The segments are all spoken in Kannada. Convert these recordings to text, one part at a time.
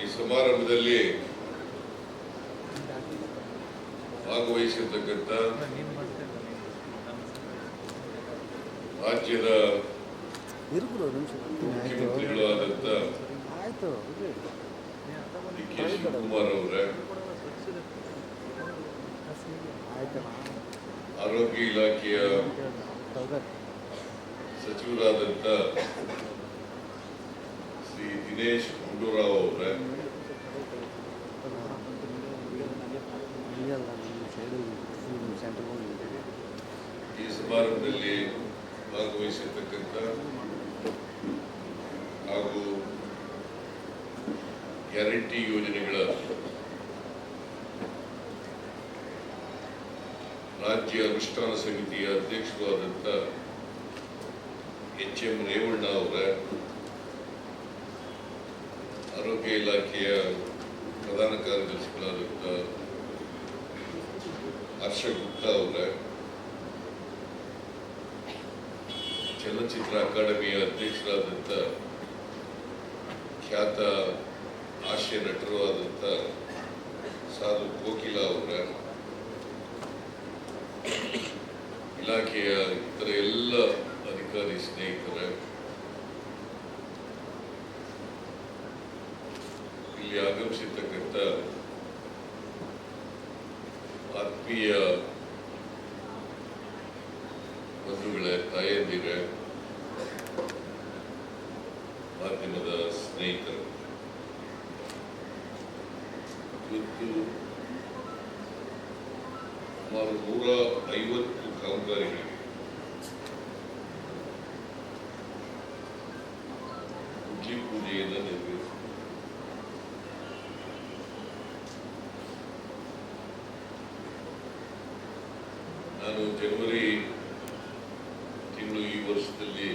ಈ ಸಮಾರಂಭದಲ್ಲಿ ಭಾಗವಹಿಸಿರ್ತಕ್ಕಂಥ ರಾಜ್ಯದ ಮುಖ್ಯಮಂತ್ರಿಗಳಾದಂಥ ಡಿ ಕೆ ಶಿವಕುಮಾರ್ ಅವರೇ ಆರೋಗ್ಯ ಇಲಾಖೆಯ ಸಚಿವರಾದಂಥ ದಿನೇಶ್ ಗುಂಡೂರಾವ್ ಅವರೇ ಈ ಸಮಾರಂಭದಲ್ಲಿ ಭಾಗವಹಿಸಿರ್ತಕ್ಕಂಥ ಹಾಗೂ ಗ್ಯಾರಂಟಿ ಯೋಜನೆಗಳ ರಾಜ್ಯ ಅನುಷ್ಠಾನ ಸಮಿತಿಯ ಅಧ್ಯಕ್ಷರಾದಂಥ ಎಚ್ ಎಂ ರೇವಣ್ಣ ಅವರ ಆರೋಗ್ಯ ಇಲಾಖೆಯ ಪ್ರಧಾನ ಕಾರ್ಯದರ್ಶಿಗಳಾದ ಹರ್ಷ ಗುಪ್ತಾ ಅವರ, ಚಲನಚಿತ್ರ ಅಕಾಡೆಮಿಯ ಅಧ್ಯಕ್ಷರಾದಂಥ ಖ್ಯಾತ ಹಾಸ್ಯ ನಟರು ಆದಂಥ ಸಾಧು ಕೋಕಿಲಾ ಅವರ ಇಲಾಖೆಯ ಇತರ ಎಲ್ಲ ಅಧಿಕಾರಿ ಸ್ನೇಹಿತರ ಇಲ್ಲಿ ಆಗಮಿಸಿರ್ತಕ್ಕಂಥ ಆತ್ಮೀಯ ಬಂಧುಗಳೇ ತಾಯಂದಿರೇ ಮಾಧ್ಯಮದ ಸ್ನೇಹಿತರು ಇವತ್ತು ಸುಮಾರು ನೂರ ಐವತ್ತು ಕಾಮಗಾರಿಗಳಿಗೆ ಗುಡ್ಲಿ ಪೂಜೆಯನ್ನು ನೆರವೇರಿಸಿದೆ ನಾನು ಜನವರಿ ತಿಂಗಳು ಈ ವರ್ಷದಲ್ಲಿ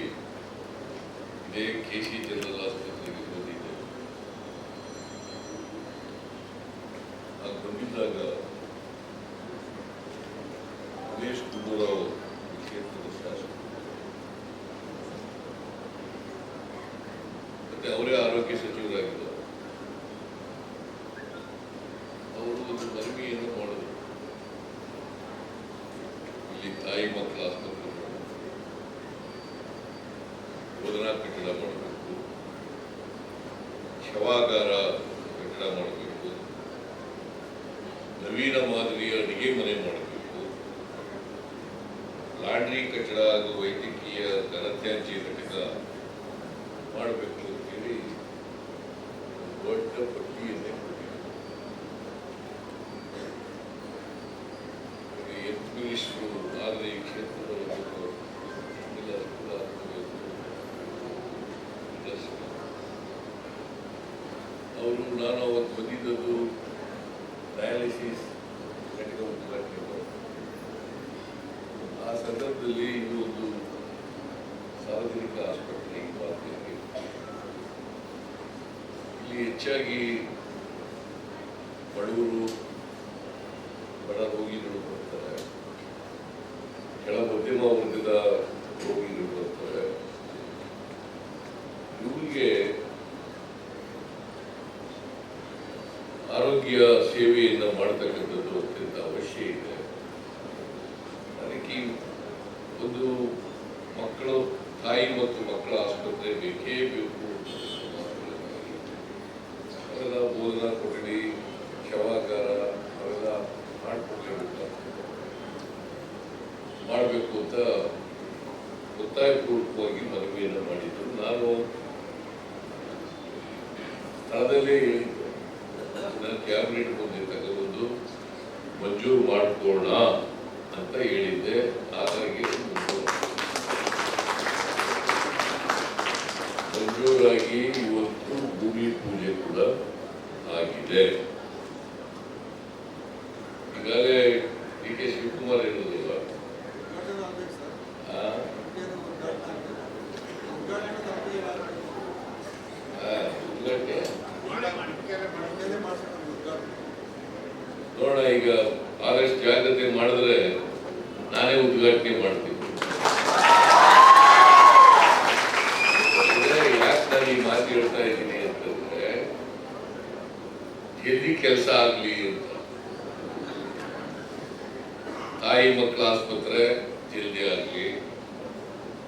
ಇದೇ ಕೆ ಸಿ ಜನರಲ್ ಆಸ್ಪತ್ರೆಗೆ ಬಂದಿದ್ದೆ ನಾನು ಬಂದಿದ್ದಾಗ ದೇಶ ಗುಂಡೂರಾವ್ ಕ್ಷೇತ್ರದ ಶಾಸಕರು ಮತ್ತೆ ಅವರೇ ಆರೋಗ್ಯ ಸಚಿವರಾಗಿದ್ದರು ಅವರು ಒಂದು ಮನವಿಯನ್ನು ಮಾಡಿದ್ರು ಇಲ್ಲಿ ತಾಯಿ ಮಕ್ಕಳ ಆಸ್ಪತ್ರೆ ಮಾಡಬೇಕು. ಬೋಧನಾ ಕಟ್ಟಡ ಮಾಡಬೇಕು ಶವಾಗಾರ ಕಟ್ಟಡ ಮಾಡಬೇಕು ನವೀನ ಮಾದರಿಯ ಅಡಿಗೆ ಮನೆ ಮಾಡಬೇಕು ಲಾಂಡ್ರಿ ಕಟ್ಟಡ ಹಾಗೂ ವೈದ್ಯಕೀಯ ಘನತ್ಯಾಜ್ಯ ಘಟಕ ಮಾಡಬೇಕು ಅಂತೇಳಿ ದೊಡ್ಡ ಪಟ್ಟಿಯನ್ನೇ ಕೊಟ್ಟಿದ್ದಾರೆ ಹೆಲ್ತ್ ಮಿನಿಸ್ಟ್ರು ಆದರೆ ಈ ಕ್ಷೇತ್ರದ ಇಲ್ಲ ಅವರು ನಾನು ಅವತ್ತು ಬಂದಿದ್ದದ್ದು ಡಯಾಲಿಸಿಸ್ ಘಟಕ ಉದ್ಘಾಟನೆ ಮಾಡಿ. ಆ ಸಂದರ್ಭದಲ್ಲಿ ಇದು ಒಂದು ಸಾರ್ವಜನಿಕ ಆಸ್ಪತ್ರೆ ಮಾದರಿಯಾಗಿ ಇಲ್ಲಿ ಹೆಚ್ಚಾಗಿ ಬಡವರು ಬಡ ರೋಗಿಗಳು ಬರ್ತಾರೆ ಕೆಳ ಮಧ್ಯಮ ವರ್ಗದ ರೋಗಿಗಳು ಬರ್ತಾರೆ ಇವರಿಗೆ ಆರೋಗ್ಯ ಸೇವೆಯಿಂದ ಮಾಡತಕ್ಕಂಥದ್ದು ಅತ್ಯಂತ ಅವಶ್ಯ ಇದೆ. ಅದಕ್ಕೆ ಒಂದು ಮಕ್ಕಳು, ತಾಯಿ ಮತ್ತು ಮಕ್ಕಳ ಆಸ್ಪತ್ರೆ ಬೇಕೇ ಬೇಕು ಅವೆಲ್ಲ ಬೋಧನಾ ಕೊಠಡಿ, ಶವಾಗಾರ, ಅವೆಲ್ಲ ಮಾಡಿಕೊಡ್ಲೇಬೇಕಾಗ್ತದೆ ಮಾಡಬೇಕು ಅಂತ ಒತ್ತಾಯಪೂರ್ವಕವಾಗಿ ಮನವಿಯನ್ನು ಮಾಡಿದ್ದು. ನಾನು ಸ್ಥಳದಲ್ಲಿ ನನ್ನ ಕ್ಯಾಬಿನೆಟ್ ಮುಂದೆ ಒಂದು ಮಂಜೂರು ಮಾಡಿಕೊಳ್ಳೋಣ ಅಂತ ಹೇಳಿದ್ದೆ. ಹಾಗಾಗಿ ಮಂಜೂರು- ಮಂಜೂರಾಗಿ ಇವತ್ತು ಭೂಮಿ ಪೂಜೆ ಕೂಡ ಆಗಿದೆ ಈಗಾಗಲೇ ಡಿ ಕೆ ಶಿವಕುಮಾರ್ ಹೇಳಿದ್ರಲ್ಲ ಆ? ಆ, ಉದ್ಘಾಟನೆ ನೋಡೋಣ ಈಗ ಆದಷ್ಟು ಜಾಗ್ರತೆ ಮಾಡಿದ್ರೆ ನಾನೇ ಉದ್ಘಾಟನೆ ಮಾಡ್ತೀನಿ ಅಂದ್ರೆ ಯಾಕೆ ನಾನು ಈ ಮಾತು ಹೇಳ್ತಾ ಇದ್ದೀನಿ ಅಂತಂದ್ರೆ ಜಲ್ದಿ ಕೆಲಸ ಆಗಲಿ ಅಂತ ತಾಯಿ ಮಕ್ಕಳ ಆಸ್ಪತ್ರೆ ಜಲ್ದಿ ಆಗಲಿ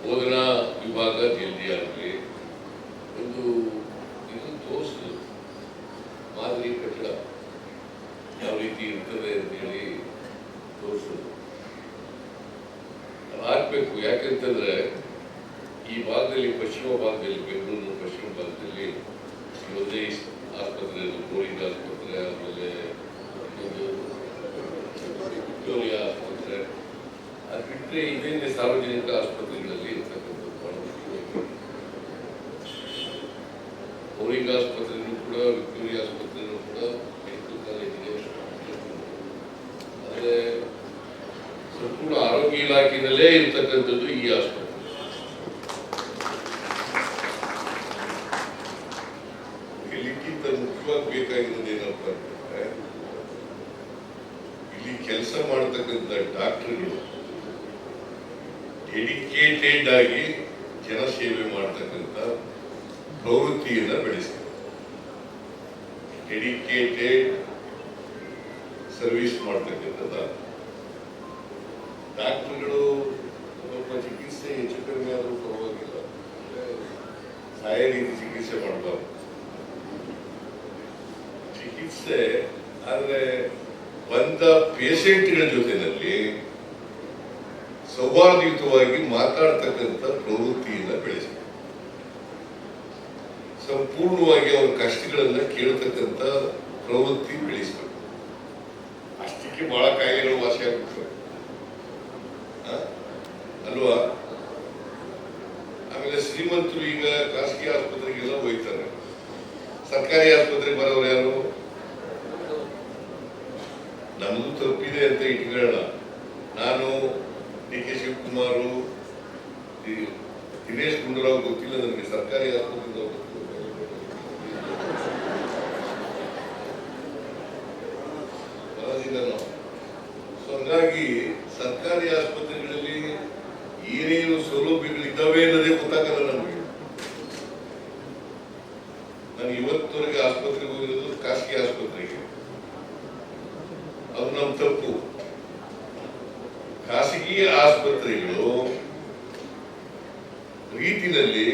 ಬೋಧನಾ ವಿಭಾಗ ಜಲ್ದಿ ಆಗಲಿ ಒಂದು ಇದು ತೋರಿಸಿದ್ರು ಮಾದರಿ ಕಟ್ಟಡ ಯಾವ ರೀತಿ ಇರ್ತದೆ ಅಂತೇಳಿ ತೋರಿಸೋದು. ಅದಾಗಬೇಕು ಯಾಕೆಂತಂದ್ರೆ ಈ ಭಾಗದಲ್ಲಿ ಪಶ್ಚಿಮ ಭಾಗದಲ್ಲಿ, ಬೆಂಗಳೂರು ಪಶ್ಚಿಮ ಭಾಗದಲ್ಲಿ ಒಂದೇ ಆಸ್ಪತ್ರೆ ಕೋವಿಡ್ ಆಸ್ಪತ್ರೆ ಆಮೇಲೆ ವಿಕ್ಟೋರಿಯಾ ಆಸ್ಪತ್ರೆ, ಅದು ಬಿಟ್ಟರೆ ಇದೇನೆ ಸಾರ್ವಜನಿಕ ಆಸ್ಪತ್ರೆಗಳಲ್ಲಿ ಇರ್ತಕ್ಕಂಥದ್ದು ಬಹಳ ಮುಖ್ಯವಾಗಿ ಆಸ್ಪತ್ರೆ ಕೂಡ ವಿಕ್ಟೋರಿಯಾ ಆಸ್ಪತ್ರೆನೂ ಕೂಡ ಮೆಡಿಕಲ್ ಕಾಲೇಜಿಗೆ ಆದರೆ ಸಂಪೂರ್ಣ ಆರೋಗ್ಯ ಇಲಾಖೆಯಲ್ಲೇ ಇರ್ತಕ್ಕಂಥದ್ದು ಈ ಆಸ್ಪತ್ರೆ ಇದಕ್ಕಿಂತ ಮುಖ್ಯವಾಗಿ ಬೇಕಾಗಿರೋದು ಏನಪ್ಪ ಅಂತಂದ್ರೆ ಇಲ್ಲಿ ಕೆಲಸ ಮಾಡತಕ್ಕಂಥ ಡಾಕ್ಟರ್ಗಳು ಡೆಡಿಕೇಟೆಡ್ ಆಗಿ ಜನಸೇವೆ ಮಾಡತಕ್ಕಂಥ ಪ್ರವೃತ್ತಿಯನ್ನ ಬೆಳೆಸ್ತಾರೆ. ಡೆಡಿಕೇಟೆಡ್ ಸರ್ವಿಸ್ ಮಾಡ್ತಕ್ಕಂಥದ್ದು ಡಾಕ್ಟರ್ಗಳು ಸ್ವಲ್ಪ ಚಿಕಿತ್ಸೆ ಹೆಚ್ಚು ಕಡಿಮೆ ಆದರೂ ಪರವಾಗಿಲ್ಲ. ಸಾಯ ರೀತಿ ಚಿಕಿತ್ಸೆ ಮಾಡಬಾರ್ದು. ಚಿಕಿತ್ಸೆ, ಆದ್ರೆ ಬಂದ ಪೇಷೆಂಟ್ಗಳ ಜೊತೆಯಲ್ಲಿ ಸೌಹಾರ್ದಯುತವಾಗಿ ಮಾತಾಡ್ತಕ್ಕಂಥ ಪ್ರವೃತ್ತಿಯನ್ನ ಬೆಳೆಸಬೇಕು ಸಂಪೂರ್ಣವಾಗಿ ಅವರ ಕಷ್ಟಗಳನ್ನ ಕೇಳ್ತಕ್ಕಂಥ ಪ್ರವೃತ್ತಿ ಬೆಳೆಸಬೇಕು ಅಷ್ಟಕ್ಕೆ ಬಹಳ ಕಾಯಿಲೆಗಳು ವಾಸಿ? ಅಲ್ವಾ? ಆಮೇಲೆ ಶ್ರೀಮಂತರು ಈಗ ಖಾಸಗಿ ಆಸ್ಪತ್ರೆಗೆಲ್ಲ ಹೋಯ್ತಾರೆ ಸರ್ಕಾರಿ ಆಸ್ಪತ್ರೆಗೆ ಬರೋರು ಯಾರು ನಮ್ದು ತಪ್ಪಿದೆ ಅಂತ ಇಟ್ಕೊಳ್ಳೋಣ ನಾನು ಡಿ ಕೆ ಶಿವಕುಮಾರು ಈ ದಿನೇಶ್ ಗುಂಡೂರಾವ್ ಗೊತ್ತಿಲ್ಲ ನನಗೆ ಸರ್ಕಾರಿ ಆಸ್ಪತ್ರೆ ಸೊ ಹಂಗಾಗಿ ಸರ್ಕಾರಿ ಆಸ್ಪತ್ರೆಗಳಲ್ಲಿ ಏನೇನು ಸೌಲಭ್ಯಗಳಿದ್ದಾವೆ ಅನ್ನೋದೇ ಗೊತ್ತಾಗಲ್ಲ ನಮಗೆ ನಾನು ಇವತ್ತವರೆಗೆ ಆಸ್ಪತ್ರೆಗೆ ಹೋಗಿರೋದು ಖಾಸಗಿ ಆಸ್ಪತ್ರೆಗೆ ಅದು ನಮ್ಮ ತಪ್ಪು. ಖಾಸಗಿ ಆಸ್ಪತ್ರೆಗಳು ರೀತಿನಲ್ಲಿ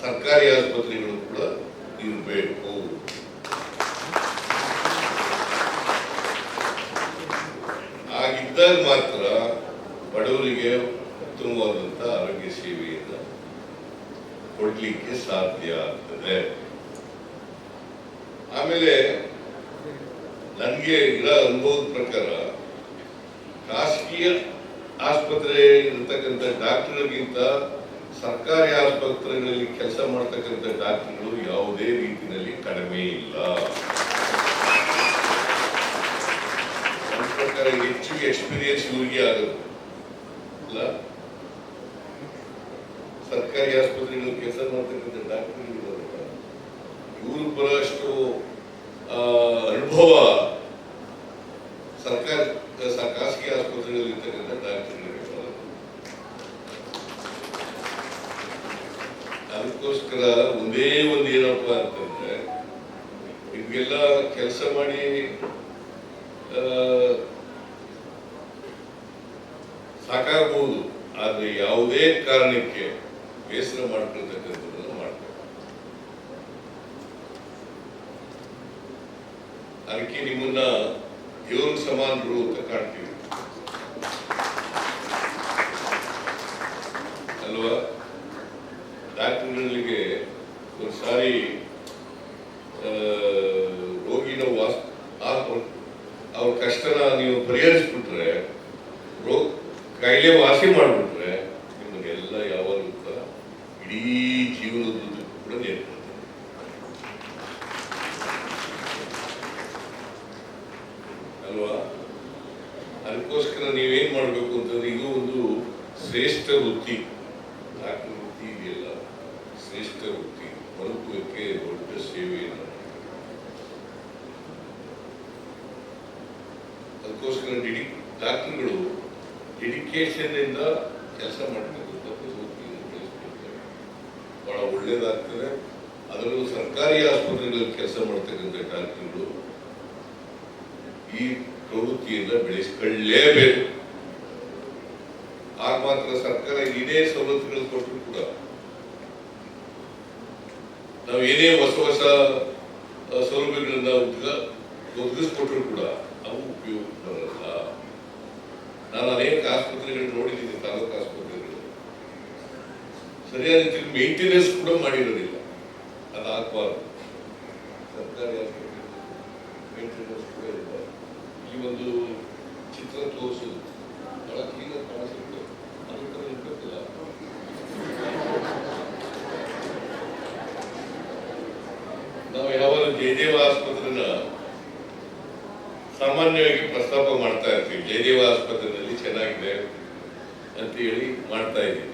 ಸರ್ಕಾರಿ ಆಸ್ಪತ್ರೆಗಳು ಕೂಡ ಇರಬೇಕು ಆಗಿದ್ದಾಗ ಮಾತ್ರ ಬಡವರಿಗೆ ಉತ್ತಮವಾದಂತ ಆರೋಗ್ಯ ಸೇವೆಯನ್ನು ಕೊಡ್ಲಿಕ್ಕೆ ಸಾಧ್ಯ ಆಗ್ತದೆ ಆಮೇಲೆ ನನಗೆ ಇರೋ ಅನುಭವದ ಪ್ರಕಾರ ಖಾಸಗಿ ಆಸ್ಪತ್ರೆ ಇರ್ತಕ್ಕಂಥ ಡಾಕ್ಟರ್ಗಿಂತ ಸರ್ಕಾರಿ ಆಸ್ಪತ್ರೆಗಳಲ್ಲಿ ಕೆಲಸ ಮಾಡ್ತಕ್ಕಂಥ ಡಾಕ್ಟರ್ಗಳು ಯಾವುದೇ ರೀತಿಯಲ್ಲಿ ಕಡಿಮೆ ಇಲ್ಲ ನನ್ನ ಪ್ರಕಾರ ಹೆಚ್ಚು ಎಕ್ಸ್ಪೀರಿಯನ್ಸ್ ಇವ್ರಿಗೆ ಆಗುತ್ತೆ ಅಲ್ಲ? ಸರ್ಕಾರಿ ಆಸ್ಪತ್ರೆಗಳು ಕೆಲಸ ಮಾಡ್ತಕ್ಕಂಥ ಡಾಕ್ಟರ್ ಇವರು ಬರೋಷ್ಟು ಅನುಭವ ಸರ್ಕಾರ ಖಾಸಗಿ ಆಸ್ಪತ್ರೆಗಳಲ್ಲಿ ಇರ್ತಕ್ಕಂಥ ಡಾಕ್ಟರ್ಗಳಿಗೆ ಅದಕ್ಕೋಸ್ಕರ ಒಂದೇ ಒಂದು ಏನಪ್ಪ ಅಂತಂದ್ರೆ ಕೆಲಸ ಮಾಡಿ ಸಾಕಾಗಬಹುದು ಆದ್ರೆ ಯಾವುದೇ ಕಾರಣಕ್ಕೆ ಬೇಸರ ಮಾಡಿಕೊಳ್ತಕ್ಕಂಥದ್ದನ್ನು ಮಾಡಬೇಕು. ಅದಕ್ಕೆ ನಿಮ್ಮನ್ನ ದೇವ್ರ ಸಮಾನರು ಅಂತ ಕಾಣ್ತೀವಿ. ಅಲ್ವಾ? ಡಾಕ್ಟರ್ಗಳಿಗೆ ಒಂದು ಸಾರಿ ಆ, ರೋಗಿನ ವಾಸ್ ಆ- ಅವ್ರ- ಅವ್ರ ಕಷ್ಟನ ನೀವು ಪರಿಹರಿಸ್ಬಿಟ್ರೆ ರೋಗ ಕಾಯಿಲೆ ಮಾಡಿಬಿಟ್ರೆ ನಿಮಗೆಲ್ಲ ಯಾವಾಗಲೂ ಕೂಡ ಇಡೀ ಜೀವನದ ಕೂಡ ನೇರ್ಕೊಳ್ತಾರೆ ಅಲ್ವಾ? ಅದಕ್ಕೋಸ್ಕರ ನೀವೇನ್ ಮಾಡಬೇಕು ಅಂತಂದ್ರೆ ಇದು ಒಂದು ಶ್ರೇಷ್ಠ ವೃತ್ತಿ. ಡಾಕ್ಟರ್ ವೃತ್ತಿ ಇದೆಯಲ್ಲ? ಶ್ರೇಷ್ಠ ವೃತ್ತಿ. ಬದುಕುವಕ್ಕೆ ದೊಡ್ಡ ಸೇವೆ ಅದಕ್ಕೋಸ್ಕರ ಡಿಡಿ ಡಾಕ್ಟರ್ಗಳು ಡೆಡಿಕೇಶನ್ ಇಂದ ಕೆಲಸ ಮಾಡಬೇಕು ತಪ್ಪು ಬೆಳೆಸ್ಕೊಳ್ತಾರೆ ಬಹಳ ಒಳ್ಳೇದಾಗ್ತದೆ. ಅದರಲ್ಲೂ ಸರ್ಕಾರಿ ಆಸ್ಪತ್ರೆಗಳಲ್ಲಿ ಕೆಲಸ ಮಾಡ್ತಕ್ಕಂಥ ಡಾಕ್ಟರ್ಗಳು ಈ ಪ್ರವೃತ್ತಿಯಿಂದ ಬೆಳೆಸ್ಕೊಳ್ಳೇಬೇಕು. ಆಗ ಮಾತ್ರ ಸರ್ಕಾರ ಇದೇ ಸವಲತ್ತುಗಳು ಕೊಟ್ಟರು ಕೂಡ ನಾವು ಏನೇ ಹೊಸ ಹೊಸ ಸೌಲಭ್ಯಗಳನ್ನ ಒದಗ- ಒದಗಿಸ್ಕೊಟ್ರು ಕೂಡ ಅವು ಉಪಯೋಗ ನಾನು ಅನೇಕ ಆಸ್ಪತ್ರೆಗಳು ನೋಡಿದ್ದೀನಿ ತಾಲೂಕು ಆಸ್ಪತ್ರೆಗಳು. ಸರಿಯಾದ ರೀತಿಯಲ್ಲಿ ಮೇಂಟೆನೆನ್ಸ್ ಕೂಡ ಮಾಡಿರೋದಿಲ್ಲ. ಅದಾಗಬಾರ್ದು ಸರ್ಕಾರಿ ಆಸ್ಪತ್ರೆ ಮೇಂಟೆನೆನ್ಸ್ ಕೂಡ ಇಲ್ಲ. ಈ ಒಂದು ಚಿತ್ರ ತೋರಿಸೋದು. ಬಹಳ ಕ್ಲೀನಾಗಿ ಕಾಣಿಸುತ್ತೆ ಅದ್ರ ಥರ ಇರ್ಬೇಕಿಲ್ಲ ನಾವು ಯಾವಾಗ ಜಯದೇವ ಆಸ್ಪತ್ರೆನ ಸಾಮಾನ್ಯವಾಗಿ ಪ್ರಸ್ತಾಪ ಮಾಡ್ತಾ ಇರ್ತೀವಿ. ಜಯದೇವ ಆಸ್ಪತ್ರೆಯಲ್ಲಿ ಚೆನ್ನಾಗಿದೆ ಅಂತ ಹೇಳಿ ಮಾಡ್ತಾ ಇದ್ದೀವಿ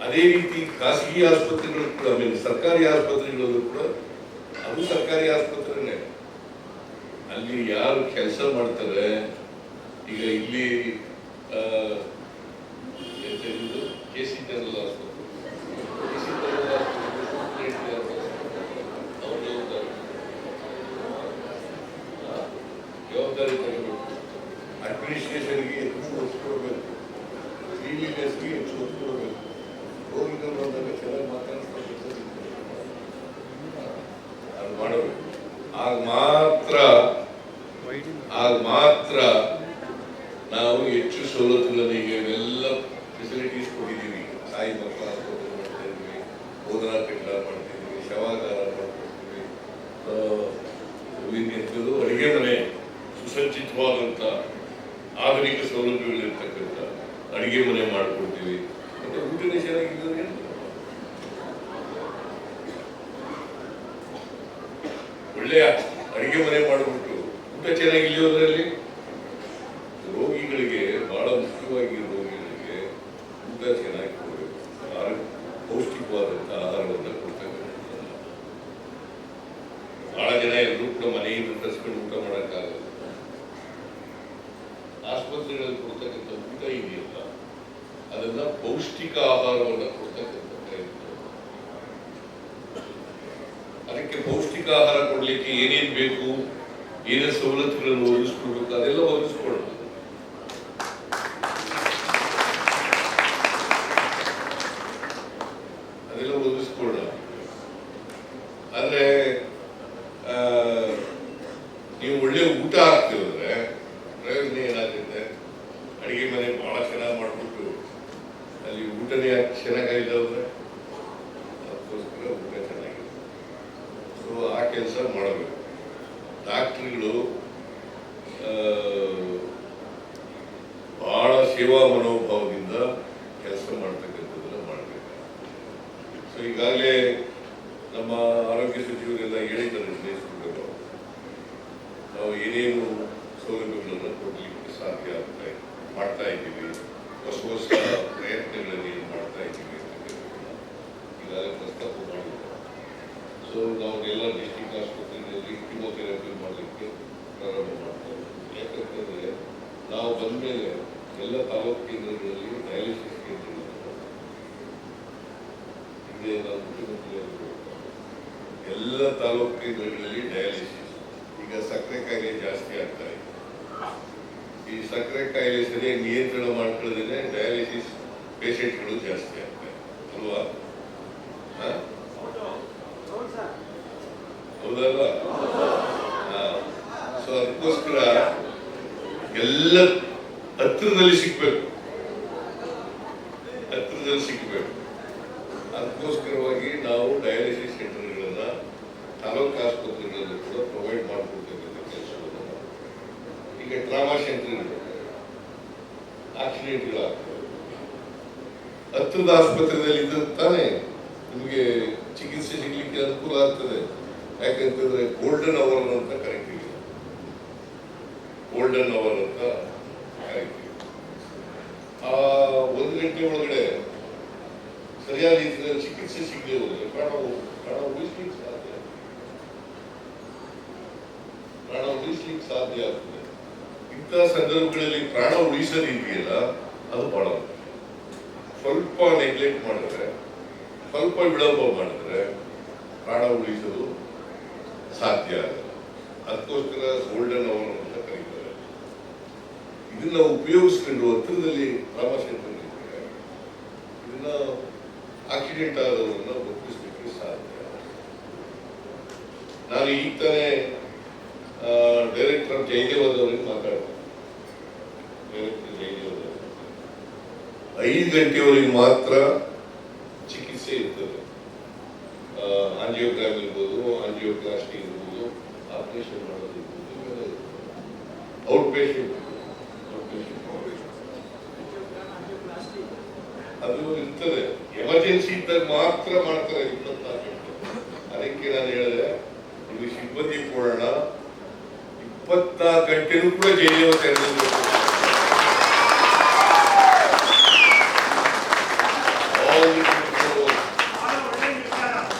ಅದೇ ರೀತಿ ಖಾಸಗಿ ಆಸ್ಪತ್ರೆಗಳು ಕೂಡ ಐ ಮೀನ್ ಸರ್ಕಾರಿ ಆಸ್ಪತ್ರೆಗಳಲ್ಲೂ ಕೂಡ ಅದು ಸರ್ಕಾರಿ ಆಸ್ಪತ್ರೆನೇ. ಅಲ್ಲಿ ಯಾರು ಕೆಲಸ ಮಾಡ್ತಾರೆ, ಈಗ ಇಲ್ಲಿ ಆ, ಎಂತ ಇದು ಕೆ ಸಿ ಜನರಲ್ ಆಸ್ಪತ್ರೆ ಕೆ ಸಿ ಜನರಲ್ ಆಸ್ಪತ್ರೆ ಅವ್ರ ಜವಾಬ್ದಾರಿ ಆ, ಜವಾಬ್ದಾರಿ ತಗೋಬೇಕು ಅಡ್ಮಿನಿಸ್ಟ್ರೇಷನ್ಗೆ ಹೆಚ್ಚು ಒತ್ತು ಕೊಡಬೇಕು ಕ್ಲೀನ್ಲಿನೆಸ್ಗೆ ಹೆಚ್ಚು ಒತ್ತು ಕೊಡಬೇಕು ರೋಗಿಗಳು ಬಂದಾಗ ಚೆನ್ನಾಗಿ ಮಾತಾಡ್ತಾರೆ ಅದು ಮಾಡಬೇಕು ಆಗ ಮಾತ್ರ ಆಗ ಮಾತ್ರ ನಾವು ಹೆಚ್ಚು ಸವಲತ್ತುಗಳನ್ನು ಈಗ ಇವೆಲ್ಲ ಫೆಸಿಲಿಟೀಸ್ ಕೊಟ್ಟಿದ್ದೀವಿ ತಾಯಿ ಮಕ್ಕಳ ಆಸ್ಪತ್ರೆ ಮಾಡ್ತಾ ಇದ್ವಿ ಬೋಧನಾ ಕಟ್ಟಡ ಮಾಡ್ತಿದ್ವಿ ಶವಾಗಾರ ಮಾಡ್ಕೊಡ್ತೀವಿ ಎಂಥದ್ದು ಅಡುಗೆ ಮನೆ ಸುಸಜ್ಜಿತವಾದಂಥ ಆಧುನಿಕ ಸೌಲಭ್ಯಗಳಿರ್ತಕ್ಕಂಥ ಅಡುಗೆ ಮನೆ ಮಾಡಿಕೊಡ್ತೀವಿ ಮತ್ತೆ ಊಟನೇ ಚೆನ್ನಾಗಿದ್ದಾರೆ ಒಳ್ಳೆಯ ಅಡಿಗೆ ಮನೆ ಮಾಡಿಬಿಟ್ಟು ಊಟ ಚೆನ್ನಾಗಿಲ್ಲ ಅದರಲ್ಲಿ? ರೋಗಿಗಳಿಗೆ ಬಹಳ ಮುಖ್ಯವಾಗಿ ರೋಗಿಗಳಿಗೆ ಊಟ ಚೆನ್ನಾಗಿ ಪೌಷ್ಟಿಕವಾದಂಥ ಆಹಾರವನ್ನು ಕೊಡ್ತಕ್ಕಂಥದ್ದು ಬಹಳ ಜನ ಎಲ್ಲರೂ ಕೂಡ ಮನೆಯಿಂದ ತರಿಸ್ಕೊಂಡು ಊಟ ಮಾಡೋಕ್ಕಾಗಲ್ಲ. ಆಸ್ಪತ್ರೆಗಳಲ್ಲಿ ಕೊಡ್ತಕ್ಕಂಥ ಊಟ ಇದೆಯಲ್ಲ, ಅದನ್ನ ಪೌಷ್ಟಿಕ ಆಹಾರವನ್ನು ಕೊಡ್ತಕ್ಕಂಥ ಪ್ರಯತ್ನ ಅದಕ್ಕೆ ಪೌಷ್ಟಿಕ ಆಹಾರ ಕೊಡಲಿಕ್ಕೆ ಏನೇನು ಬೇಕು, ಏನೇನು ಸವಲತ್ತುಗಳನ್ನು ಒದಗಿಸ್ಕೊಡ್ಬೇಕು, ಅದೆಲ್ಲ ಒದಗಿಸ್ಕೊಡ್ಬೇಕು ಅದೆಲ್ಲ ಒದಗಿಸ್ಕೊಡ ಆದರೆ ನೀವು ಒಳ್ಳೆ ಊಟ ಹಾಕ್ತಿವಂದ್ರೆ ಪ್ರಯೋಜನ ಏನಾಗುತ್ತೆ? ಅಡಿಗೆ ಮನೆ ಬಹಳ ಚೆನ್ನಾಗಿ ಮಾಡ್ಬಿಟ್ಟು, ಅಲ್ಲಿ ಊಟನೇ ಚೆನ್ನಾಗಿಲ್ಲ ಅಂದ್ರೆ ಅದಕ್ಕೋಸ್ಕರ ಊಟ ಚೆನ್ನಾಗಿದೆ ಸೊ ಆ ಕೆಲಸ ಮಾಡಬೇಕು ಡಾಕ್ಟ್ರುಗಳು ಬಹಳ ಸೇವಾ ಮನೋಭಾವದಿಂದ ಕೆಲಸ ಮಾಡ್ತಕ್ಕಂಥದ್ದನ್ನು ಮಾಡಬೇಕು. ಸೊ ಈಗಾಗಲೇ ನಮ್ಮ ಆರೋಗ್ಯ ಸಚಿವರೆಲ್ಲ ಹೇಳಿದ್ದಾರೆ ನಿರ್ದೇಶಕರು ನಾವು ಏನೇನು ಸೌಲಭ್ಯಗಳನ್ನು ಕೊಡಲಿಕ್ಕೆ ಸಾಧ್ಯ ಆಗ್ತಾ ಮಾಡ್ತಾ ಇದ್ದೀವಿ, ಹೊಸ ಹೊಸ ಪ್ರಯತ್ನಗಳಲ್ಲಿ ಏನು ಮಾಡ್ತಾ ಇದ್ದೀವಿ ಈಗಾಗಲೇ ಪ್ರಸ್ತಾಪ ಮಾಡಿದ್ದಾರೆ ಸೊ ನಾವು ಎಲ್ಲ ಡಿಸ್ಟಿಕ್ ಆಸ್ಪತ್ರೆಗಳಲ್ಲಿ ಕಿಮೋಥೆರಪಿ ಮಾಡಲಿಕ್ಕೆ ಪ್ರಾರಂಭ ಮಾಡ್ತಾ ಇದ್ದೀವಿ ಯಾಕಂತಂದ್ರೆ ನಾವು ಬಂದ್ಮೇಲೆ ಎಲ್ಲ ತಾಲೂಕು ಕೇಂದ್ರಗಳಲ್ಲಿ ಡಯಾಲಿಸಿಸ್ ಕೇಂದ್ರಗಳು ಹಿಂದೆ ಮುಖ್ಯಮಂತ್ರಿ ಎಲ್ಲ ತಾಲೂಕು ಕೇಂದ್ರಗಳಲ್ಲಿ ಡಯಾಲಿಸಿಸ್ ಈಗ ಸಕ್ಕರೆ ಕಾಯಿಲೆ ಜಾಸ್ತಿ ಆಗ್ತಾ ಇದೆ. ಈ ಸಕ್ಕರೆ ಕಾಯಿಲೆ ಸರಿಯಾಗಿ ನಿಯಂತ್ರಣ ಮಾಡ್ಕೊಳ್ಳೋದೇ ಡಯಾಲಿಸಿಸ್ ಪೇಷಂಟ್ಗಳು ಜಾಸ್ತಿ ಆಗ್ತಾರೆ ಅಲ್ವಾ? ಹೌದಲ್ವಾ? ಸೊ ಅದಕ್ಕೋಸ್ಕರ ಎಲ್ಲ ಹತ್ತಿರದಲ್ಲಿ ಸಿಗ್ಬೇಕು. ಹತ್ತಿರದಲ್ಲಿ ಸಿಗ್ಬೇಕು. ಅದಕ್ಕೋಸ್ಕರವಾಗಿ ನಾವು ಡಯಾಲಿಸಿಸ್ ಸೆಂಟರ್ಗಳನ್ನ ತಾಲೂಕು ಆಸ್ಪತ್ರೆಗಳಲ್ಲಿ ಕೂಡ ಪ್ರೊವೈಡ್ ಮಾಡಿಕೊಡ್ತಕ್ಕಂಥ ಕೆಲಸವನ್ನು. ಈಗ ಟ್ರಾಮಾ ಸೆಂಟರ್ಗಳು ಆಕ್ಸಿಡೆಂಟ್ಗಳಾಗ್ತವೆ ಹತ್ತಿರದ ಆಸ್ಪತ್ರೆಯಲ್ಲಿ ಇದ್ದ ತಾನೇ ನಿಮಗೆ ಚಿಕಿತ್ಸೆ ಸಿಗ್ಲಿಕ್ಕೆ ಅನುಕೂಲ ಆಗ್ತದೆ. ಯಾಕಂತಂದ್ರೆ ಗೋಲ್ಡನ್ ಅವರ್ ಅಂತ ಕರಿತೀವಿ. ಗೋಲ್ಡನ್ ಅವರ್ ಅಂತ ಕರಿತೀವಿ ಆ ಒಂದು ಗಂಟೆ ಒಳಗಡೆ ಸರಿಯಾದ ರೀತಿಯಲ್ಲಿ ಚಿಕಿತ್ಸೆ ಸಿಗದೆ ಹೋದ್ರೆ ಪ್ರಾಣ ಪ್ರಾಣ ಉಳಿಸ್ಲಿಕ್ಕೆ ಸಾಧ್ಯ ಪ್ರಾಣ ಉಳಿಸ್ಲಿಕ್ಕೆ ಸಾಧ್ಯ ಆಗ್ತದೆ. ಇಂತಹ ಸಂದರ್ಭಗಳಲ್ಲಿ ಪ್ರಾಣ ಉಳಿಸೋದಿದೆಯಲ್ಲ ಅದು ಬಹಳ ಸ್ವಲ್ಪ ನೆಗ್ಲೆಕ್ಟ್ ಮಾಡಿದ್ರೆ, ಸ್ವಲ್ಪ ವಿಳಂಬ ಮಾಡಿದ್ರೆ ಪ್ರಾಣ ಉಳಿಸಲು ಸಾಧ್ಯ ಆಗಲ್ಲ. ಅದಕ್ಕೋಸ್ಕರ ಗೋಲ್ಡನ್ ಅವರ್ ಅಂತ ಕರೀತಾರೆ. ಇದನ್ನ ಉಪಯೋಗಿಸ್ಕೊಂಡು ಹತ್ತಿರದಲ್ಲಿ ರಾಮ ಇದನ್ನ ಆಕ್ಸಿಡೆಂಟ್ ಆಗೋದನ್ನ ಒಪ್ಪಿಸ್ಲಿಕ್ಕೆ ಸಾಧ್ಯ. ನಾನು ಈಗ ತಾನೇ ಡೈರೆಕ್ಟರ್ ಜಯದೇವದ್ ಅವರಿಗೆ ಮಾತಾಡಿದೆ. ಡೈರೆಕ್ಟರ್ ಜಯದೇವದ್ ಐದು ಗಂಟೆಯವರೆಗೆ ಮಾತ್ರ ಮಾತ್ರ ಮಾಡ್ತಾರೆ ಇಪ್ಪತ್ತಾರು ಅದಕ್ಕೆ ನಾನು ಹೇಳಿದೆ ಇದು ಸಿಬ್ಬಂದಿ ಕೊಡೋಣ ಇಪ್ಪತ್ತಾರು ಗಂಟೆನೂ ಕೂಡ ಜೈಲಿನ ತೆರೆದಿರಬೇಕು All the people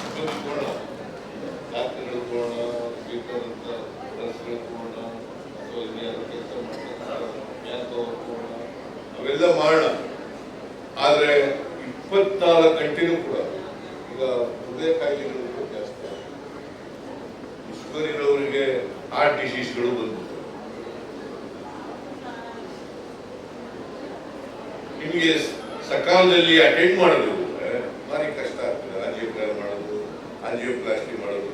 ಸಿಬ್ಬಂದಿ ಕೊಡೋಣ ಡಾಕ್ಟರ್ಗಳು ಕೊಡೋಣ ಬೇಕಾದಂತ ನರ್ಸ್ಗಳು ಕೊಡೋಣ ಅಥವಾ ಇನ್ಯಾರು ಕೆಲಸ ಮಾಡ್ತಾರೆ ಮ್ಯಾನ್ಪವರ್ ಕೊಡೋಣ ಅವೆಲ್ಲ ಮಾಡೋಣ ಆದ್ರೆ ಇಪ್ಪತ್ನಾಲ್ಕು ಗಂಟೆನೂ ಕೂಡ ಈಗ ಹೃದಯ ಕಾಯಿಲೆಗಳು ಕೂಡ ಜಾಸ್ತಿ ಆಗಿದೆ. ಶುಗರ್ ಇರೋರಿಗೆ ಹಾರ್ಟ್ ಡಿಸೀಸ್ಗಳು ಬಂದ್ಬಿಟ್ಟು ನಿಮಗೆ ಸಕಾಲದಲ್ಲಿ ಅಟೆಂಡ್ ಮಾಡೋದು ಅಂದ್ರೆ ಭಾರಿ ಕಷ್ಟ ಆಗ್ತದೆ ಆಂಜಿಯೋಗ್ರಾಮ್ ಮಾಡೋದು ಆಂಜಿಯೋಪ್ಲಾಸ್ಟಿ ಮಾಡೋದು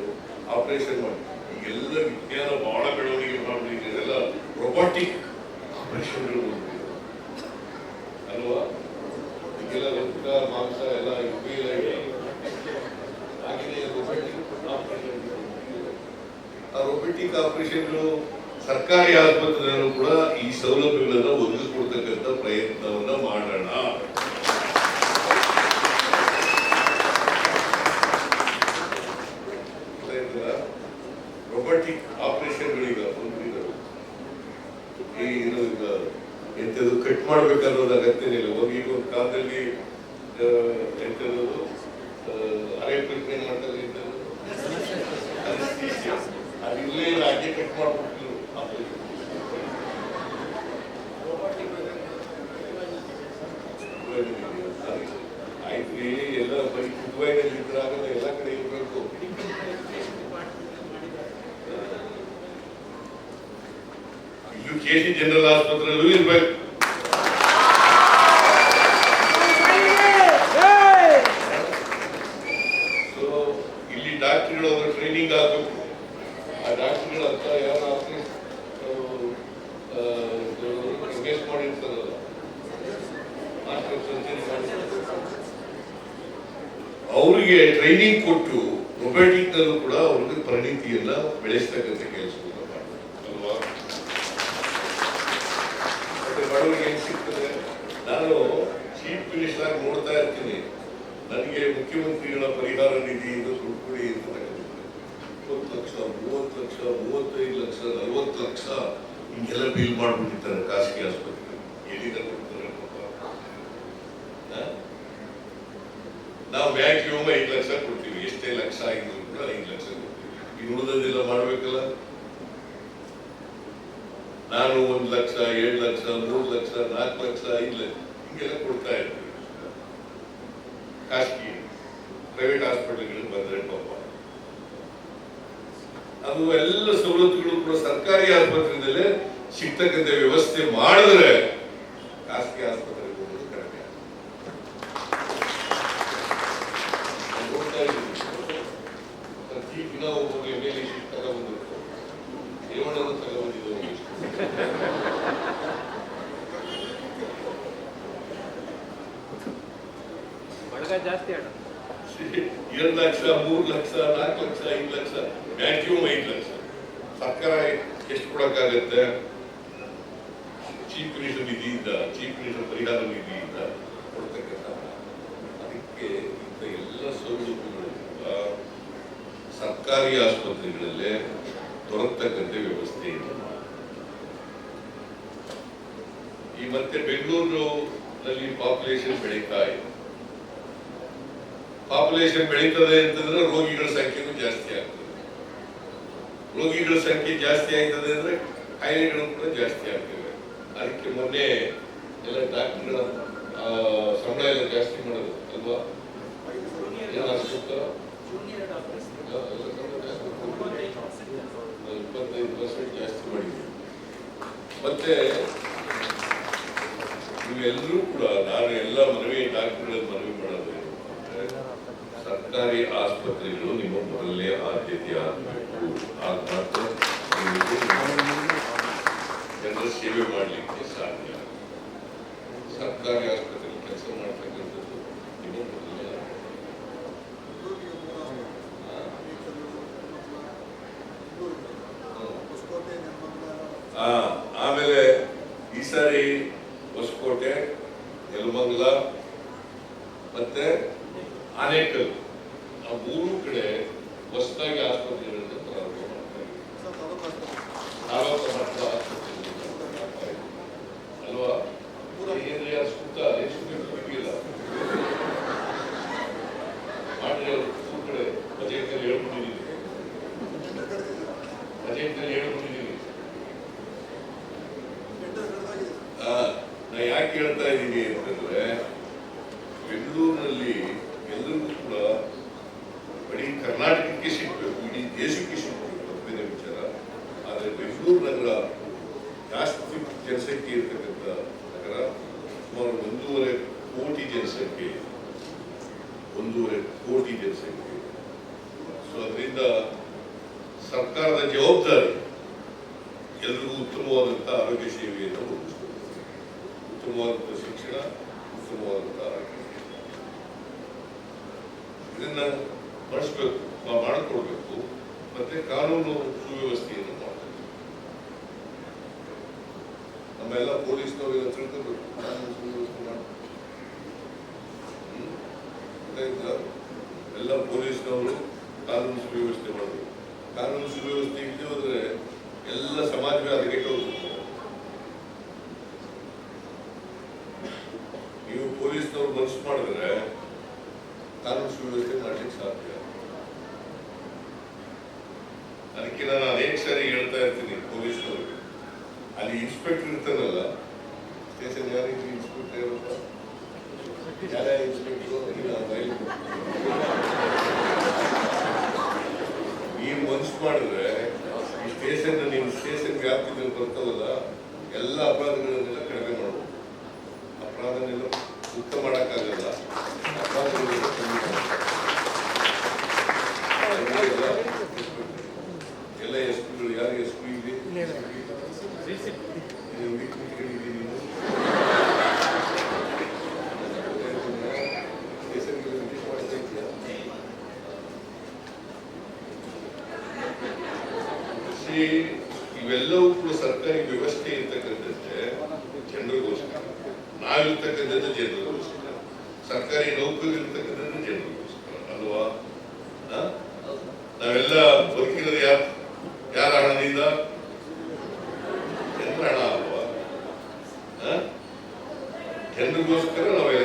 ಆಪರೇಷನ್ ಮಾಡೋದು ಈಗೆಲ್ಲ ವಿಜ್ಞಾನ ಬಹಳ ಬೆಳವಣಿಗೆ ಮಾಡ್ಬಿಟ್ಟಿದೆ ಇದೆಲ್ಲ ರೊಬೋಟಿಕ್ ಆಪರೇಷನ್ಗಳು ಬಂದ್ಬಿಟ್ಟಿದೆ ಅಲ್ವಾ ಈಗೆಲ್ಲ ರಕ್ತ ಮಾಂಸ ಎಲ್ಲ ಉಪಯೋಗ ಇದೆ ಹಾಗೆಯೇ robotic operation ಗಳು. ಆ ರೊಬೊಟಿಕ್ ಆಪರೇಷನ್ಗಳು ಸರ್ಕಾರಿ ಆಸ್ಪತ್ರೆಯಲ್ಲೂ ಕೂಡ ಈ ಸೌಲಭ್ಯಗಳನ್ನ ಒದಗಿಸ್ಕೊಡ್ತಕ್ಕಂಥ ಪ್ರಯತ್ನವನ್ನ ಮಾಡೋಣ ರೊಬೊಟಿಕ್ ಆಪರೇಷನ್ಗಳೀಗ ಬಂದ್ಬಿಟ್ಟಿದ್ದಾವೆ ಈ ಇದು ಈಗ ಎಂಥದ್ದು ಕಟ್ ಮಾಡ್ಬೇಕನ್ನೋದು ಅಗತ್ಯನೇ ಇಲ್ಲ ಹೋಗಿ ಈಗ ಒಂದು ಕಾಲದಲ್ಲಿ ಆ, ಎಂಥದ್ದು ಆ, ಅರೆ ಟ್ರೀಟ್ಮೆಂಟ್ ಮಾಡ್ತಾರೆ ಎಂಥದ್ದು Anesthesia. ರಾಜ್ಯ ಕಟ್ ಮಾಡ್ಬಿಟ್ಟಿದ್ರು ಆಯ್ತು ಎಲ್ಲ ಬರೀ ದುಬೈನಲ್ಲಿ ಇದ್ರಾಗಲ್ಲ ಎಲ್ಲ ಕಡೆ ಇರಬೇಕು ಇಲ್ಲೂ ಕೆ ಸಿ ಜನರಲ್ ಆಸ್ಪತ್ರೆಯಲ್ಲೂ ಇರ್ಬೇಕು ಸೊ ಇಲ್ಲಿ ಡಾಕ್ಟರ್ಗಳು ಅವರ ಟ್ರೈನಿಂಗ್ ಆಗಬೇಕು ಆ ಡಾಕ್ಟರ್ಗಳ ಹತ್ರ ಯಾರು ಇನ್ವೆಸ್ಟ್ ಮಾಡಿರ್ತಾರಲ್ಲ ಮಾಸ್ಟರ್ ಸರ್ಜರಿ ಮಾಡಿರ್ತಾರೆ ಅವರಿಗೆ ಟ್ರೈನಿಂಗ್ ಕೊಟ್ಟು ರೊಬ್ಯಾಟಿಕ್ ನಲ್ಲೂ ಕೂಡ ಅವ್ರಿಗೆ ಬೆಳೆಸ್ತಕ್ಕಂಥ ಕೆಲಸವನ್ನ ಮಾಡಬೇಕು ಅಲ್ವಾ? ಬಡವರಿಗೆ ಏನ್ ಸಿಗ್ತದೆ? ನಾನು ಚೀಫ್ ಮಿನಿಸ್ಟರ್ ಆಗಿ ನೋಡ್ತಾ ಇರ್ತೀನಿ. ನನಗೆ ಮುಖ್ಯಮಂತ್ರಿಗಳ ಪರಿಹಾರ ನಿಧಿ ದುಡ್ಡು ಕೊಡಿ ಅಂತ. ಇಪ್ಪತ್ತು ಲಕ್ಷ, ಮೂವತ್ತು ಲಕ್ಷ, ಮೂವತ್ತೈದು ಲಕ್ಷ, ನಲವತ್ತು ಲಕ್ಷ ಹಿಂಗೆಲ್ಲ ಬಿಲ್ ಮಾಡ್ಬಿಟ್ಟಿದ್ದಾರೆ ಖಾಸಗಿ ಆಸ್ಪತ್ರೆ. ಎಲ್ಲಿಂದ ಕೊಡ್ತಾರೆ? ನಾವು ಮ್ಯಾಕ್ಸಿಮಮ್ ಐದು ಲಕ್ಷ ಕೊಡ್ತೀವಿ. ಎಷ್ಟೇ ಲಕ್ಷ ಆಗಿದ್ರು ಕೂಡ ಐದು ಲಕ್ಷ ಕೊಡ್ತೀವಿ ಇನ್ನು ಉಳಿದದೆಲ್ಲ ಮಾಡ್ಬೇಕಲ್ಲ? ನಾನು ಒಂದ್ ಲಕ್ಷ, ಏಳು ಲಕ್ಷ, ಮೂರು ಲಕ್ಷ, ನಾಲ್ಕು ಲಕ್ಷ, ಐದು ಲಕ್ಷ, ಹಿಂಗೆಲ್ಲ ಕೊಡ್ತಾ ಇದ್ದೀವಿ ಖಾಸಗಿ ಪ್ರೈವೇಟ್ ಹಾಸ್ಪಿಟಲ್ಗಳಿಗೆ ಬಂದ್ರೆ ಪಾಪ. ಅದು ಎಲ್ಲ ಸವಲತ್ತುಗಳು ಕೂಡ ಸರ್ಕಾರಿ ಆಸ್ಪತ್ರೆಯಲ್ಲೇ ಸಿಗ್ತಕ್ಕಂಥ ವ್ಯವಸ್ಥೆ ಮಾಡಿದ್ರೆ ಖಾಸಗಿ ಆಸ್ಪತ್ರೆಗೆ ಹೋಗೋದು ಕಡಿಮೆ ಆಗುತ್ತೆ. ನಾನು ನೋಡ್ತಾ ಇದ್ದೀನಿ. ಪ್ರತಿ ದಿನ ಒಬ್ಬೊಬ್ಬರು ಎಂ ಎಲ್ ಎ ತಗೊಂಡ್ಬಂದಿರ್ತಾರೆ ರೇವಣ್ಣನ ತಗೊಂಡಿದ್ದು ಎಷ್ಟು ಬಡಗ ಜಾಸ್ತಿ ಅಣ್ಣ ಎರಡು ಲಕ್ಷ ಮೂರು ಲಕ್ಷ ನಾಲ್ಕು ಲಕ್ಷ ಐದು ಲಕ್ಷ ಮ್ಯಾಕ್ಸಿಮಮ್ ಐದು ಲಕ್ಷ ಸರ್ಕಾರ ಎಷ್ಟು ಕೊಡಕ್ಕಾಗತ್ತೆ ಚೀಫ್ ಮಿನಿಸ್ಟರ್ ನಿಧಿಯಿಂದ ಚೀಫ್ ಮಿನಿಸ್ಟರ್ ಪರಿಹಾರ ನಿಧಿಯಿಂದ ಕೊಡ್ತಕ್ಕಂಥ ಅದಕ್ಕೆ ಇಂಥ ಎಲ್ಲ ಸೌಲಭ್ಯಗಳು ಕೂಡ ಸರ್ಕಾರಿ ಆಸ್ಪತ್ರೆಗಳಲ್ಲೇ ದೊರಕತಕ್ಕಂಥ ವ್ಯವಸ್ಥೆ ಇಲ್ಲ ಈ ಮತ್ತೆ ಬೆಂಗಳೂರಿನಲ್ಲಿ ಪಾಪ್ಯುಲೇಷನ್ ಬೆಳೀತಾ ಇದೆ. ಪಾಪ್ಯುಲೇಷನ್ ಬೆಳೀತದೆ ಅಂತಂದ್ರೆ ರೋಗಿಗಳ ಸಂಖ್ಯೆನೂ ಜಾಸ್ತಿ ಆಗ್ತದೆ. ರೋಗಿಗಳ ಸಂಖ್ಯೆ ಜಾಸ್ತಿ ಆಗ್ತದೆ ಅಂದ್ರೆ ಕಾಯಿಲೆಗಳು ಕೂಡ ಜಾಸ್ತಿ ಆಗ್ತವೆ. ಅದಕ್ಕೆ ಮೊನ್ನೆ ಎಲ್ಲ ಡಾಕ್ಟರ್ಗಳ ಸಂಬಳ ಎಲ್ಲ ಜಾಸ್ತಿ ಮಾಡೋದು ಅಲ್ವಾ? ಏನು ಪರ್ಸೆಂಟ್ ಜಾಸ್ತಿ ಮಾಡಿದ್ದೀವಿ. ಮತ್ತೆ, ನೀವೆಲ್ಲರೂ ಕೂಡ, ನಾನು ಎಲ್ಲ ಮನವಿ ಡಾಕ್ಟರ್ಗಳಲ್ಲಿ ಮನವಿ ಮಾಡೋದು ಸರ್ಕಾರಿ ಆಸ್ಪತ್ರೆಗಳು ನಿಮ್ಮ ಮೊದಲನೇ ಆದ್ಯತೆ ಆಗಬೇಕು ಆಗ ಮಾತ್ರ ಜನರ ಸೇವೆ ಮಾಡಲಿಕ್ಕೆ ಸಾಧ್ಯ. ಸರ್ಕಾರಿ ಆಸ್ಪತ್ರೆಯಲ್ಲಿ ಕೆಲಸ ಮಾಡ್ತಕ್ಕಂಥದ್ದು ನಿಮ್ಮ ಮೊದಲನೇ ಆದ್ಯತೆ. ಆ, ಆಮೇಲೆ ಈ ಸಾರಿ ಹೊಸಕೋಟೆ ನೆಲಮಂಗಲ ಮತ್ತೆ ಆನೇಕಲ್ ಆ ಮೂರು ಕಡೆ ಹೊಸದಾಗಿ ಆಸ್ಪತ್ರೆಗಳನ್ನು ಪ್ರಾರಂಭ ಮಾಡ್ತಾ ಇದ್ದೀವಿ. ತಾಲೂಕು ಮಟ್ಟದ ಆಸ್ಪತ್ರೆಗಳನ್ನು ಮಾಡ್ತಾ ಇದ್ದೀವಿ. ಅಲ್ವಾ ಏನ್ರಿ ಅದು ಸುತ್ತ ಎಷ್ಟು ಬಿಟ್ಟಿಲ್ಲ ಮಾಡಿ ಮೂರು ಕಡೆ ಬಜೆಟ್ನಲ್ಲಿ ಹೇಳ್ಕೊಂಡಿದ್ದೀವಿ ಬಜೆಟ್ನಲ್ಲಿ ಹೇಳ್ಕೊಂಡಿದ್ದೀವಿ ನಾ ಯಾಕೆ ಹೇಳ್ತಾ ಇದ್ದೀನಿ ಅಂತಂದ್ರೆ ಬೆಂಗಳೂರಿನಲ್ಲಿ ಎಲ್ಲರಿಗೂ ಕೂಡ ಬರೀ ಕರ್ನಾಟಕಕ್ಕೆ ಸಿಗ್ಬೇಕು ಇಡೀ ದೇಶಕ್ಕೆ ಸಿಗ್ಬೇಕು ತಪ್ಪಿನ ವಿಚಾರ ಆದರೆ ಬೆಂಗಳೂರು ನಗರ ಜಾಸ್ತಿ ಜನಸಂಖ್ಯೆ ಇರ್ತಕ್ಕಂಥ ನಗರ ಸುಮಾರು ಒಂದೂವರೆ ಕೋಟಿ ಜನಸಂಖ್ಯೆ ಇದೆ. ಒಂದೂವರೆ ಕೋಟಿ ಜನಸಂಖ್ಯೆ ಇದೆ. ಸೊ ಅದರಿಂದ ಸರ್ಕಾರದ ಜವಾಬ್ದಾರಿ ಎಲ್ರಿಗೂ ಉತ್ತಮವಾದಂಥ ಆರೋಗ್ಯ ಸೇವೆಯನ್ನು ಒದಗಿಸಬೇಕು ಉತ್ತಮವಾದಂಥ ಶಿಕ್ಷಣ ಉತ್ತಮವಾದಂಥ ಆರೋಗ್ಯ ಇದನ್ನ ಬಳಸಬೇಕು ಮಾಡಿಕೊಡ್ಬೇಕು ಮತ್ತೆ ಕಾನೂನು ಸುವ್ಯವಸ್ಥೆಯನ್ನು ಮಾಡಬೇಕು ನಮ್ಮೆಲ್ಲ ಪೊಲೀಸ್ ಇದನ್ನ ತಿಳ್ಕೊಬೇಕು? ಎಲ್ಲ ಪೊಲೀಸ್ನವರು ಕಾನೂನು ಸುವ್ಯವಸ್ಥೆ ಮಾಡಬೇಕು ಕಾನೂನು ಸುವ್ಯವಸ್ಥೆ ಇಲ್ಲದೆ ಹೋದ್ರೆ ಎಲ್ಲ ಸಮಾಜವೇ ಅದಕ್ಕೆ ಹೋಗ್ತದೆ ನೀವು ಪೊಲೀಸ್ನವ್ರು ಮನಸ್ಸು ಮಾಡಿದ್ರೆ ಕಾನೂನು ಸುವ್ಯವಸ್ಥೆ ಮಾಡ್ಲಿಕ್ಕೆ ಸಾಧ್ಯ. ಅದಕ್ಕೆ ನಾನು ಅನೇಕ ಸಾರಿ ಹೇಳ್ತಾ ಇರ್ತೀನಿ ಪೊಲೀಸ್ನವ್ರಿಗೆ ಅಲ್ಲಿ ಇನ್ಸ್ಪೆಕ್ಟರ್ ಇರ್ತಾನಲ್ಲ ಸ್ಟೇಷನ್ ಯಾರಿಗೆ ಇನ್ಸ್ಪೆಕ್ಟರ್ ಇರಪ್ಪ ಯಾರ ಇನ್ಸ್ಪೆಕ್ಟರ್ ಈ ಮನ್ಸು ಮಾಡಿದ್ರೆ, ಈ ಸ್ಟೇಷನ್ ನಿಮ್ಮ ಸ್ಟೇಷನ್ ವ್ಯಾಪ್ತಿದಲ್ಲಿ ಬರ್ತಾವಲ್ಲ ಎಲ್ಲ ಅಪರಾಧಗಳನ್ನೆಲ್ಲ ಕಡಿಮೆ ಮಾಡ್ಬೋದು. ಅಪರಾಧನೆಲ್ಲ ಮುಕ್ತ ಮಾಡೋಕ್ಕಾಗಲ್ಲ ಅಪರಾಧಗಳೆಲ್ಲ ಕಮ್ಮಿ ಮಾಡ್ಬೋದು. ಎಲ್ಲ ಎಲ್ಲ ಎಸ್ ಪಿಗಳು ಯಾರು ಎಸ್ ಪಿ ಇದೆ ನೀವು ಇಲ್ಲಿ ಕೂತ್ಕೊಂಡಿದ್ದೀರಿ ನೀವು. ಸ್ಟೇಷನ್ಗೆ ವಿಸಿಟ್ ಮಾಡ್ತಾ ಇದ್ದೀಯಾ? ಸಿ ಇವೆಲ್ಲವೂ ಕೂಡ ಸರ್ಕಾರಿ ವ್ಯವಸ್ಥೆ ಇರ್ತಕ್ಕಂಥದ್ದೇ ಜನರಿಗೋಸ್ಕರ ನಾವಿರ್ತಕ್ಕಂಥದ್ದು ಜನರಿಗೋಸ್ಕರ ಸರ್ಕಾರಿ ನೌಕರಿ ಇರ್ತಕ್ಕಂಥದ್ದು ಜನರಿಗೋಸ್ಕರ ಅಲ್ವಾ ಆ? ನಾವೆಲ್ಲ ಬದುಕಿರೋದು ಯಾರ ಆ? ಜನರಿಗೋಸ್ಕರ ನಾವೆಲ್ಲ